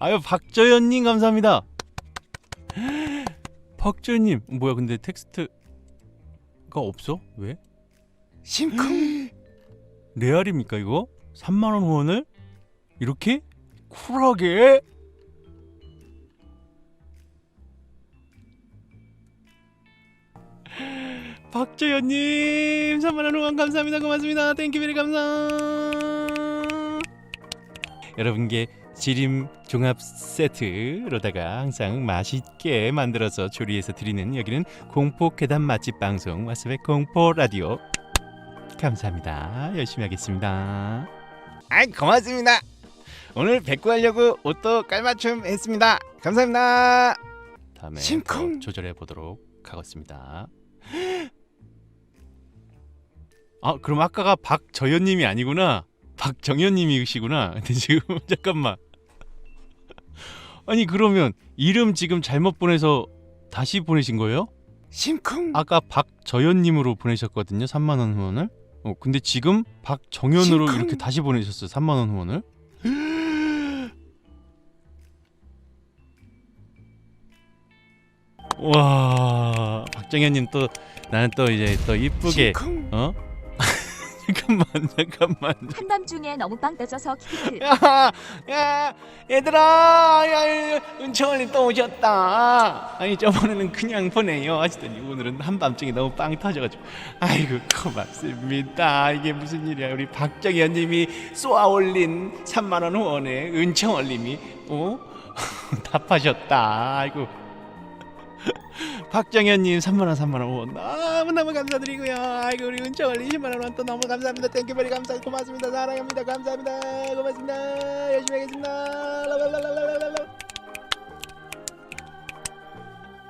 아유 박저연님 감사합니다. 박저연님 뭐야 근데 텍스트가 없어? 왜? 심쿵 레알입니까 이거? 3만 원 후원을 이렇게 쿨하게? 박재현님 3만 원 후원 감사합니다 고맙습니다 땡큐베리 감사 여러분께 지림 종합 세트로다가 항상 맛있게 만들어서 조리해서 드리는 여기는 공포 계단 맛집 방송 와스베 공포 라디오 감사합니다. 열심히 하겠습니다. 아이 고맙습니다 오늘 백구 하려고 옷도 깔맞춤 했습니다 감사합니다 다음에 심쿵. 더 조절해 보도록 하겠습니다. 아 그럼 아까가 박저연님이 아니구나. 박정현님이시구나. 근데 지금 잠깐만. 아니 그러면 이름 지금 잘못 보내서 다시 보내신 거예요? 심쿵 아까 박저연님으로 보내셨거든요. 3만 원 후원을. 어 근데 지금 박정현으로 심쿵. 이렇게 다시 보내셨어요. 3만 원 후원을. 와 박정현님 또 나는 또 이제 또 이쁘게 심쿵 어 잠깐만 잠깐만. 한밤중에 너무 빵 떠져서 키키크 야, 야, 얘들아, 야, 은채원이 또 오셨다. 아니 저번에는 그냥 보내요. 하시더니 오늘은 한밤중에 너무 빵 터져가지고. 아이고 고맙습니다. 이게 무슨 일이야. 우리 박정현님이 쏘아 올린 3만 원 후원에 은청월님이 어? 답하셨다. 아이고 박정현님 3만 원 3만 원. 후원 너무 너무 감사드리고요. 아이고 우리 은청월님 10만 원 또 너무 감사합니다. 땡큐베리 감사 고맙습니다. 사랑합니다. 감사합니다. 고맙습니다. 열심히 하겠습니다. 라라라라라라라.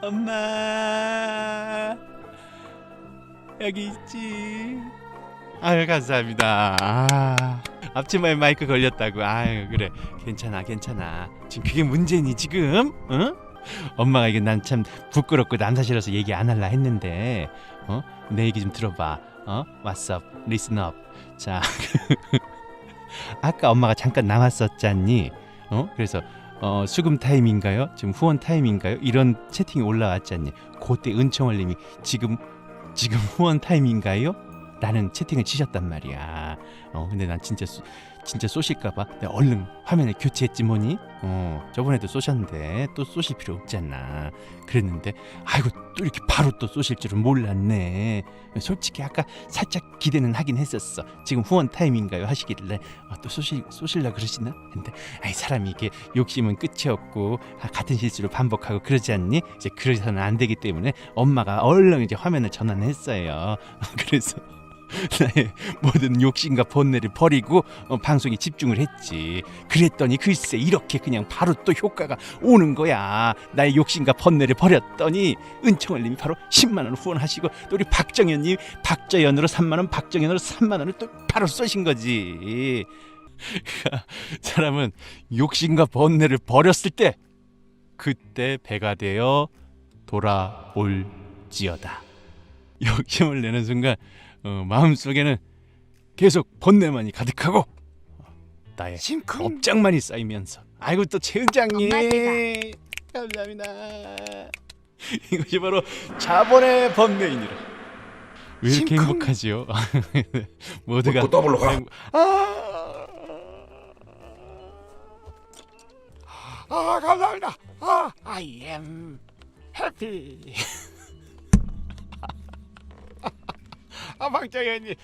엄마 여기 있지? 아유 감사합니다. 아, 앞치마에 마이크 걸렸다고. 아유 그래. 괜찮아 괜찮아. 지금 그게 문제니 지금? 응? 엄마가 이게 난 참 부끄럽고 남사실어서 얘기 안 할라 했는데 어? 내 얘기 좀 들어봐 어? What's up? Listen up 자 아까 엄마가 잠깐 나왔었잖니 어? 그래서 어, 수금 타임인가요? 지금 후원 타임인가요? 이런 채팅이 올라왔잖니. 그때 은청월님이 지금 지금 후원 타임인가요? 라는 채팅을 치셨단 말이야. 어, 근데 난 진짜 쏘, 진짜 쏘실까봐 내가 얼른 화면을 교체했지 뭐니. 어, 저번에도 쏘셨는데 또 쏘실 필요 없잖아. 그랬는데 아이고 또 이렇게 바로 또 쏘실 줄은 몰랐네. 솔직히 아까 살짝 기대는 하긴 했었어. 지금 후원 타임인가요? 하시길래 아, 또 쏘실 쏘실라 그러시나? 근데 아이 사람이 이게 욕심은 끝이 없고 아, 같은 실수를 반복하고 그러지 않니? 이제 그러서는 안 되기 때문에 엄마가 얼른 이제 화면을 전환했어요. 그래서 나의 모든 욕심과 번뇌를 버리고 어, 방송에 집중을 했지. 그랬더니 글쎄 이렇게 그냥 바로 또 효과가 오는 거야. 나의 욕심과 번뇌를 버렸더니 은청월님이 바로 10만 원 후원하시고 또 우리 박정현님 박저연으로 3만 원, 박정현으로 3만 원을 또 바로 쏘신 거지. 그러니까 사람은 욕심과 번뇌를 버렸을 때 그때 배가 되어 돌아올지어다. 욕심을 내는 순간 어, 마음속에는 계속 번뇌만이 가득하고 나의 심쿵 업장만이 쌓이면서 아이고 또 최은장님 엄마 감사합니다. 이것이 바로 자본의 번뇌이니라. 왜 이렇게 심쿵. 행복하지요? 모두가 또 더블로 가. 아, 아 감사합니다 아 I am happy 아 박정현님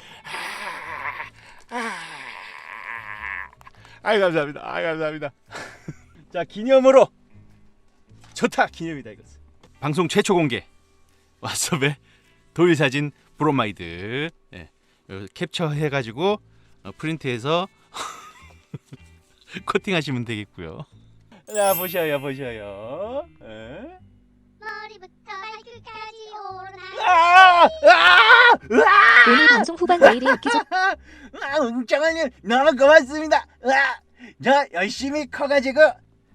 아, 아. 아이 감사합니다. 아이 감사합니다. 자 기념으로 좋다 기념이다 이것. 방송 최초 공개 왓썹에 도일 사진 브로마이드 예. 요 캡처해가지고 어, 프린트해서 코팅하시면 되겠고요. 자 보셔요 보셔요. 예. 머리부터 발 끝까지 오나 아! 아! 아! 오늘 방송 후반 내일의 엽기적 아, 은정언님 너무 고맙습니다. 아, 저 열심히 커가지고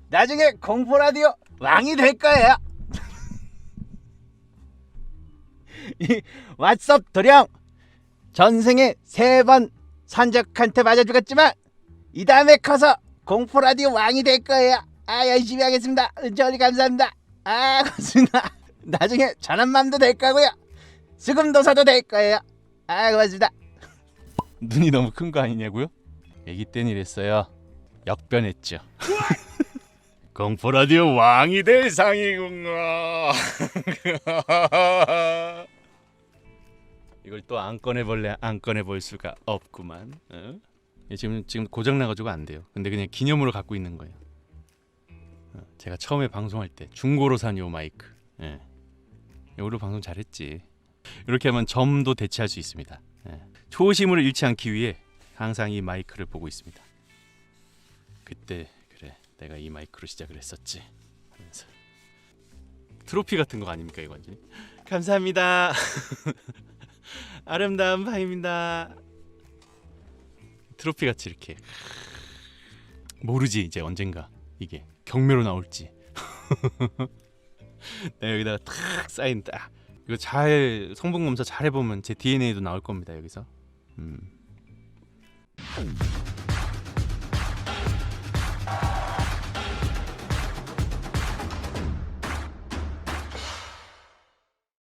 나중에 공포 라디오 왕이 될 거예요. 이 왓썹 도령 전생에 세 번 산적한테 맞아 죽었지만 이 다음에 커서 공포 라디오 왕이 될 거예요. 아 열심히 하겠습니다. 은총원리 감사합니다. 아 고맙습니다. 나중에 전환맘도 될 거고요. 수금도 사도 될 거예요. 아 고맙습니다. 눈이 너무 큰 거 아니냐고요? 애기 땐 이랬어요. 역변했죠. 공포 라디오 왕이 될 상이구나. 이걸 또 안 꺼내 볼래 안 꺼내 볼 수가 없구만. 어? 얘 지금 지금 고장 나가지고 안 돼요. 근데 그냥 기념으로 갖고 있는 거예요. 어, 제가 처음에 방송할 때 중고로 산 요 마이크. 예. 이걸로 방송 잘했지. 이렇게 하면 점도 대체할 수 있습니다. 예. 초심을 잃지 않기 위해 항상 이 마이크를 보고 있습니다. 그때 그래 내가 이 마이크로 시작을 했었지 하면서 트로피 같은 거 아닙니까 이거 완전히 감사합니다 아름다운 밤입니다 트로피 같이 이렇게 모르지 이제 언젠가 이게 경매로 나올지 내 여기다가 탁딱 이거 잘 성분 검사 잘 해보면 제 DNA도 나올 겁니다 여기서 음.